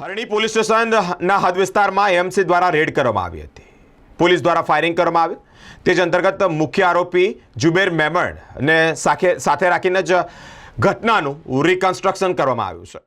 હરણી police સ્ટેશનના હદ વિસ્તારમાં એમસી દ્વારા રેડ કરવામાં આવી હતી. પોલીસ દ્વારા ફાયરિંગ કરવામાં આવ્યું. તે જ અંતર્ગત મુખ્ય આરોપી જુબેર મેમણ ને સાથે સાથે રાખીને જ ઘટનાનું રિકન્સ્ટ્રક્શન કરવામાં આવ્યું છે.